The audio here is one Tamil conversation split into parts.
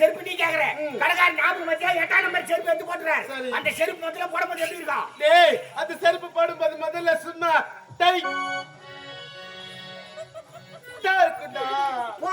செருப்பு நீ கேக்குற. கடைக்காரன் ஞாபகம் வச்சா எட்டாம் நம்பர் செருப்பு எடுத்து போட்டுறாரு. அந்த செருப்பு முதல்ல போடும்போது எப்படி இருக்கும்? டேய் அந்த செருப்பு போடும்போது முதல்ல சும்மா டா இருக்குடா. போ.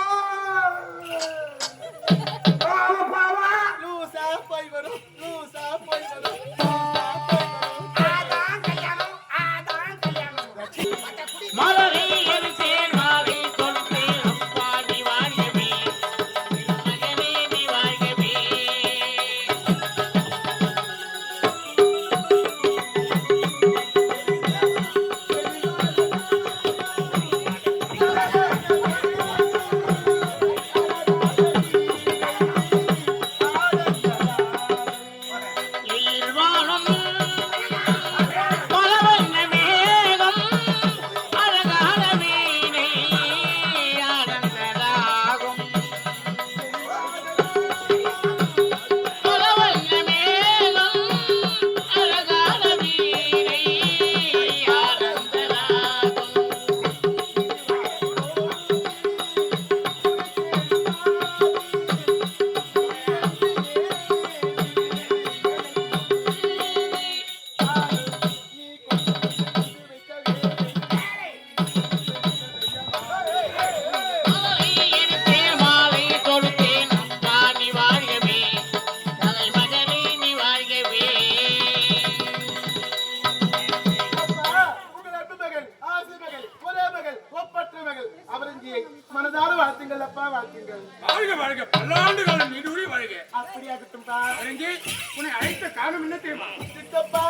மனதார வாழ்த்துங்கள் அப்பா வாழ்த்துங்கள். வாழ்க வாழ்க. பல்லாண்டு காலம் நீடூழி வாழ்க அப்படியாகட்டும்பா அறிஞ்சி உன்னை அழைத்த காரணம் என்ன தெரியுமா? சித்தப்பா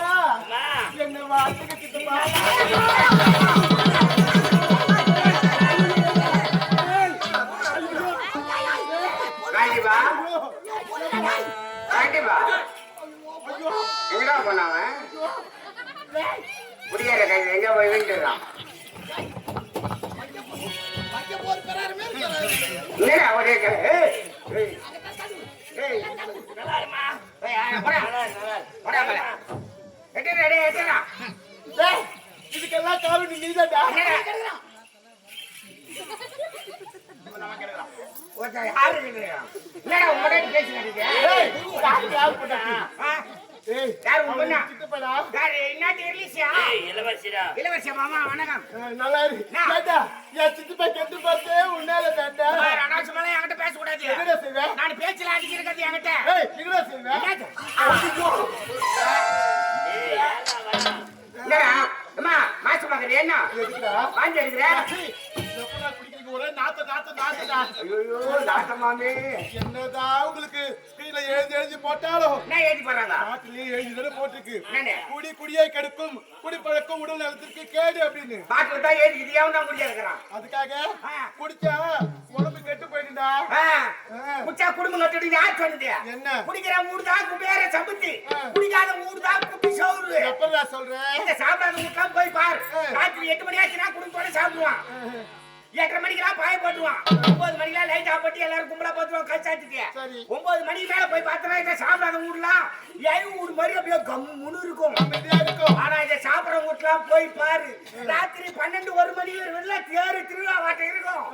என்ன வாழ்த்துங்க இதுக்கெல்லாம் காரணம் நீதான்டா யாரு இருக்கிறா? என்னடா உன் இருக்க? யாரு யாரு யாரு உன் பொண்ணா? சித்தப்பாடா. யாரு, என்னாச்சு இர்லிசியா? இளவரசிடா இளவரசி மாமா வணக்கம் நல்லா இரு. ஏண்டா, என் சித்தப்பா கெட்டு பார்த்தே உன்னால தான்டா. பாரு, அனாவசியமாலாம் என்கிட்ட பேசக்கூடாது என்னடா செய்வ? நான் பேச்சல அடிக்க இருக்கிறது என்கிட்ட ஏய், என்னடா அம்மா மாசு மகன் என்ன எதுக்குடா? வாங்கி ஒரே நாத்த, நாத்த, நாத்தடா. ஐயோ நாட்டமாமே என்னதான் உங்களுக்கு ஸ்கிரீன்ல எழுதி எழுதி போட்டாலும் என்ன ஏத்தி போறாங்க நாட்டிலேயே எழுதிதானே போட்டிருக்கு. என்னண்ணே? குடி குடியை கெடுக்கும் குடிப்பழக்கம் உடல் நலத்திற்கு கேடு அப்படின்னு. பாட்டில் தான் எவன் தான் குடியா இருக்கிறான் அதுக்காக. குடிச்சா உடம்பு கெட்டு போயிடுடா குச்சா குடும்பம் நட்டு யார் சொன்னது என்ன? குடிக்கிற மூடு தான் குபேர சம்பந்தி. குடிக்காத மூடு தான் குப்பி சவுரு எப்படா சொல்றேன் இந்த சாப்பிடாத வீட்டுலாம் போய் பார். ராத்திரி எட்டு மணி ஆச்சுன்னா குடும்பத்தோட சாப்பிடுவான். எட்டரை மணிக்கெல்லாம் பாய போட்டுருவான். ஒன்பது மணிக்கெல்லாம் லைட் ஆஃப் பண்ணி எல்லாரும் கும்பலா கல்சாட்டுக்கு சரி. ஒன்பது மணிக்கு மேல போய் பார்த்தனா இந்த சாப்பிடாத வீடுலாம் என் வீடு மாதிரி அப்படியே கம்முன்னு இருக்கும். ஆனா இதை சாப்பிடுற வீட்டுலாம் போய் பாரு. ராத்திரி பன்னெண்டு ஒரு மணி வரல தேரு திருவிழா வாட்டம் இருக்கும்.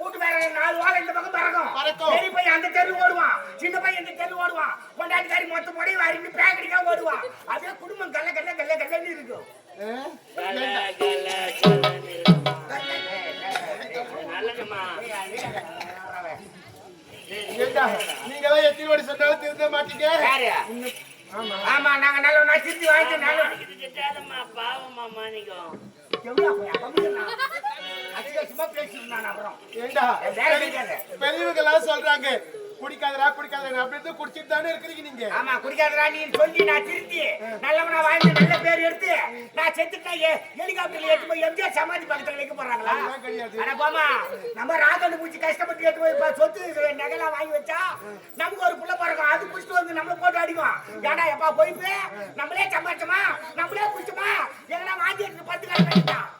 வீட்டு வேற நாலு வாரம் இந்த பக்கம் பறக்கும். பெரிய பையன் அந்த தெரு ஓடுவான். சின்ன பையன் இந்த தெரு ஓடுவான். கொண்டாட்டிக்காரி மொத்த முறை வாரிட்டு பேக்கடிக்கா ஓடுவான். அப்படியே குடும்பம் கல்ல கல்ல கல்ல கல்லன்னு இருக்கும். ஏண்டா நீங்களாம் எத்தனை வாட்டி சொன்னாலும் திருந்த மாட்டீங்க? ஆமா. ஆமா நாங்க நல்லவனா திருத்தி வாங்கிட்டு நல்ல இது திட்டாதம்மா பாவம்மா தெரியாது. பெரியவங்க எல்லாம் சொல்றாங்க குடிக்காதடா குடிக்காதடா அப்படி இருந்து குடிச்சிட்டு தானே இருக்கிறீங்க நீங்க? ஆமா குடிக்காதடா நீ சொல்லி நான் திருத்தி. நல்லவனா வாழ்ந்து நல்ல பேர் எடுத்து நான் செத்துட்டா ஹெலிகாப்டர்ல எடுத்து போய் எம்ஜிஆர் சமாதி பக்கத்துல வைக்க போறாங்களா? கிடையாது. போமா நம்ம ராகண்டு பூச்சி கஷ்டப்பட்டு எடுத்து போய் சொத்து நகைலாம் வாங்கி வச்சா நமக்கு ஒரு புள்ள பிறக்கும். அது குடிச்சிட்டு வந்து நம்மள போட்டு அடிக்கும். ஏடா எப்பா போயிட்டு நம்மளே சம்பாதிச்சோமா நம்மளே குடிச்சோமா எங்கன்னா வாங்கி எடுத்து பத்து காலம் கட்டிட்டான்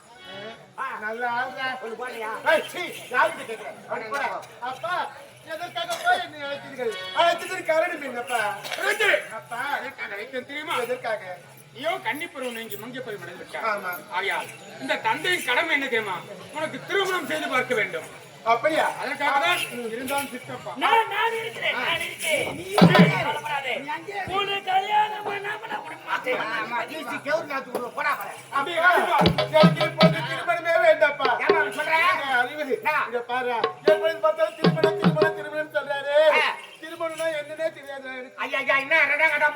நல்லா ஆள்றா. ஒண்ணு போறியா. அப்பா போய் அழைத்ததற்கு காரணம் என்னப்பா. அப்பா? எதற்காக? அழைத்தேன் தெரியுமா? எதற்காக? ஐயோ நீங்கி மங்கிய பருவம் இந்த தந்தையின் கடமை என்ன தெரியுமா? உனக்கு திருமணம் செய்து பார்க்க வேண்டும். அப்படியா? அதற்காக தான் இருந்தாலும் சித்தப்பா. நான் நான் இருக்கிறேன் நான் கவலைப்படாதே. உனக்கு கல்யாணம் பண்ணாம நான் விட மாட்டேன். ஆமா, வீசி கெவுரு நாத்து விடுவ, போடா போல. அப்படியே காட்டுப்பா. எனக்கு இப்போது திருமணமே? ஏங்க, அறிவு? இங்க பாரு. எப்பொழுது பார்த்தாலும் திருமணம் திருமணம் திருமணம் சொல்றாரு ஆ. திருமணம்னா என்னன்னே தெரியாது எனக்கு ஐயா, ஐயா, என்ன ரெண்டா கட்டா?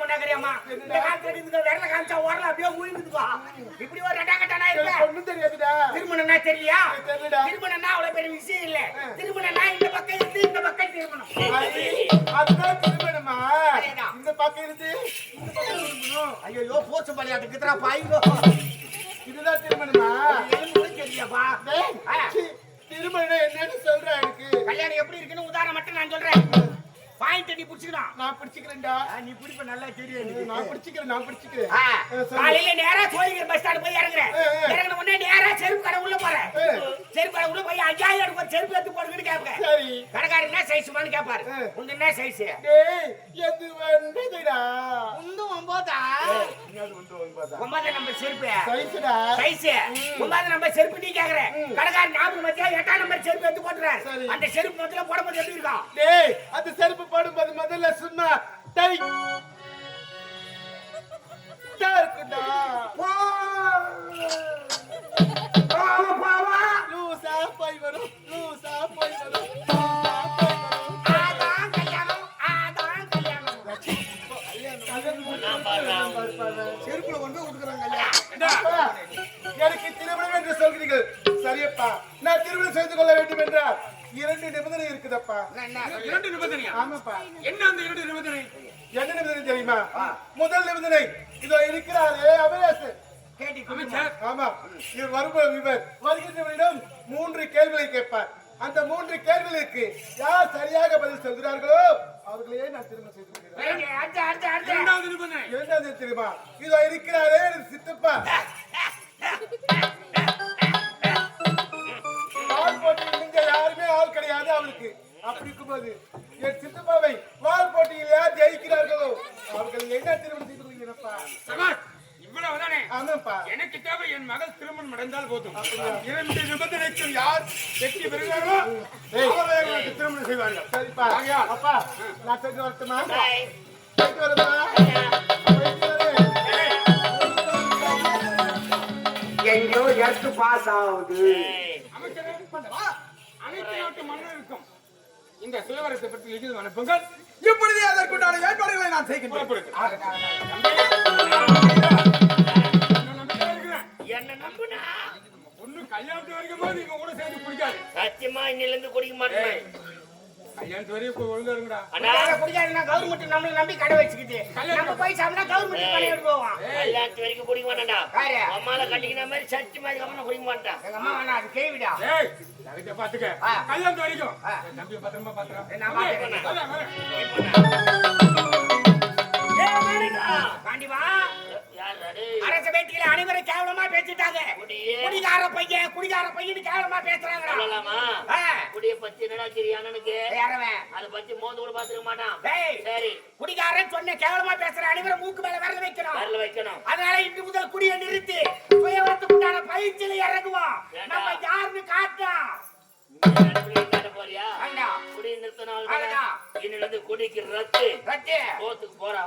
இந்த காலத்துல இதுங்க விரல காமிச்சா உரல அப்படியே உழுகுதுப்பா. இப்படி ஒரு ரெண்டா கட்டானா? எனக்கு ஒண்ணும் தெரியாதுடா திருமணம்னா தெரியலையா? தெரியலடா. திருமணம்னா அவ்வளவு பெரிய விஷயம் இல்ல. திருமணம்னா இந்த பக்கம் இருந்து இந்த பக்கம் திருமணம். அதுதான் திருமணமா. இந்த பக்கம் இருந்து இந்த பக்கம் திரும்பணும் ஐயையோ, போச்சு பலியாட்டு இருக்குதுடா, பாய்ங்கோ. இதுதான் திருமணமா கூட தெரியலையாப்பா? திருமணம் என்னன்னு சொல்றேன் எனக்கு கல்யாணம் எப்படி இருக்குன்னு உதாரணம் மட்டும் நான் சொல்றேன் பாயிண்ட் நீ புடிச்சுக்கலாம் நான் பிடிச்சிக்கிறேன்டா. நீ பிடிப்ப நல்லா தெரியும். நான் பிடிச்சிக்கிறேன் நான் பிடிச்சிக்கிறேன். காலையில நேரா கோயிலுக்கு பஸ் ஸ்டாண்ட் போய் இறங்குறேன். இறங்கின உடனே நேரா செருப்பு கடை உள்ள போறேன். செருப்பு கடை உள்ள போய் ஐயாயிரம் எனக்கு ஒரு செருப்பு எடுத்து போடுங்கன்னு கேட்பேன் சரி. கடைக்காரர் என்ன சைஸ்மான்னு கேட்பாரு. உங்க என்ன சைஸ் டேய் எது வந்ததுடா? உந்து ஒன்பதா ஒன்பதா நம்பர் செருப்பு. சைஸ். ஒன்பது நம்பர் செருப்பு நீ கேக்குற. கடைக்காரர் ஞாபகம் வச்சா எட்டாம் நம்பர் செருப்பு எடுத்து போட்டுறாரு. அந்த செருப்பு முதல்ல போடும்போது எப்படி இருக்கும்? டேய் அந்த செருப்பு போடும்போது முதல்ல சும்மா டா இருக்குடா. எனக்கு திருமணம் என்று சொல்கிறீர்கள். சரியப்பா நான் திருமணம் செய்து கொள்ள வேண்டும் என்றால் இரண்டு நிபந்தனை இருக்குதப்பா. என்ன, என்ன? இரண்டு நிபந்தனையா? ஆமாப்பா. என்ன அந்த இரண்டு நிபந்தனை? என்ன நிபந்தனை தெரியுமா? முதல் நிபந்தனை இதோ இருக்கிறாரே அபிலாஷ் கேட்டி குடிமா. அமைச்சர் ஆமா இவர் வரும்போது இவர் வருகின்றவரிடம் மூன்று கேள்விகளை கேட்பார். அந்த மூன்று கேள்விகளுக்கு யார் சரியாக பதில் சொல்கிறார்களோ அவர்களையே நான் திருமணம் செய்து. இரண்டாவது நிபந்தனை. இரண்டாவது தெரியுமா? இதோ இருக்கிறாரே சித்தப்பா. வால் போட்டியில் நீங்க யாருமே ஆள் கிடையாது அவருக்கு அப்படி இருக்கும்போது என் சித்தப்பாவை வால் போட்டியில் யார் ஜெயிக்கிறார்களோ? அவர்கள் என்ன திருமணம் செய்து கொள்கிறப்பா இவ்வளவுதானே? ஆமாப்பா. எனக்கு தேவை என் மகள் திருமணம் அடைந்தால் போதும். இரண்டு நிபந்தனைக்கும் யார் வெற்றி பெறுகிறார்களோ ஏய். அவர்களை எனக்கு திருமணம் செய்வார்கள். சரிப்பா. அப்பா நான் சென்று வரட்டுமா? பாய். போயிட்டு எர்த்து பாஸ் ஆகுது. அனைத்து நாட்டு மன்னருக்கும் இந்த சுயவரத்தை பற்றி லிகிதம் அனுப்புங்கள். இப்பொழுதே அதற்குண்டான ஏற்பாடுகளை நான் செய்கின்றேன். என்ன நம்புனா? பொண்ணு கல்யாணத்து வரைக்கும் போது இவங்க கூட சேர்ந்து பிடிக்காது சத்தியமா இன்னில இருந்து குடிக்க மாட்டேன். கல்யாணத்து வரைக்கும் போய் ஒழுங்கா இருங்கடா. அண்ணா. குடிக்காதுன்னா கவர்மெண்ட் நம்மள நம்பி கடை வச்சுக்கிட்டு. நம்ம போய் சாப்பிட்டா கவர்மெண்ட் கடை எடுத்து போவான். கல்யாணத்து வரைக்கும் குடிக்க மாட்டேன்டா. யாரு? அம்மால கட்டிக்கிற மாதிரி சத்தி மாதிரி அப்புறம் குடிக்க மாட்டான் எங்க அம்மா வேணா அது கேவிடா தகுதியை பாத்துக்க. கல்யாணத்து வரைக்கும். தம்பியை பத்திரமா பாத்துறேன் யார் அரசு வேட்டியில அனைவரும் கேவலமா பேசிட்டாங்க. குடிகார பையன் குடிகார பையன் கேவலமா ஆ. குடிய பத்தி என்னடா தெரியும் அதை பத்தி மோந்து கூட பாத்துக்க மாட்டான். சரி. குடிகாரன் சொன்ன கேவலமா பேசுற அனைவரும் மூக்கு மேல விரல வைக்கணும். வரல வைக்கணும். அதனால இன்று முதல் குடியை நிறுத்தி சுயவரத்துக்குண்டான பயிற்சியில இறங்குவோம். நம்ம யாருன்னு காட்ட. போறியா. குடி நிறுத்தினால் அவ்வளவுதான். இன்னில இருந்து குடிக்கு ரத்து. ரத்து. சோத்துக்கு போறா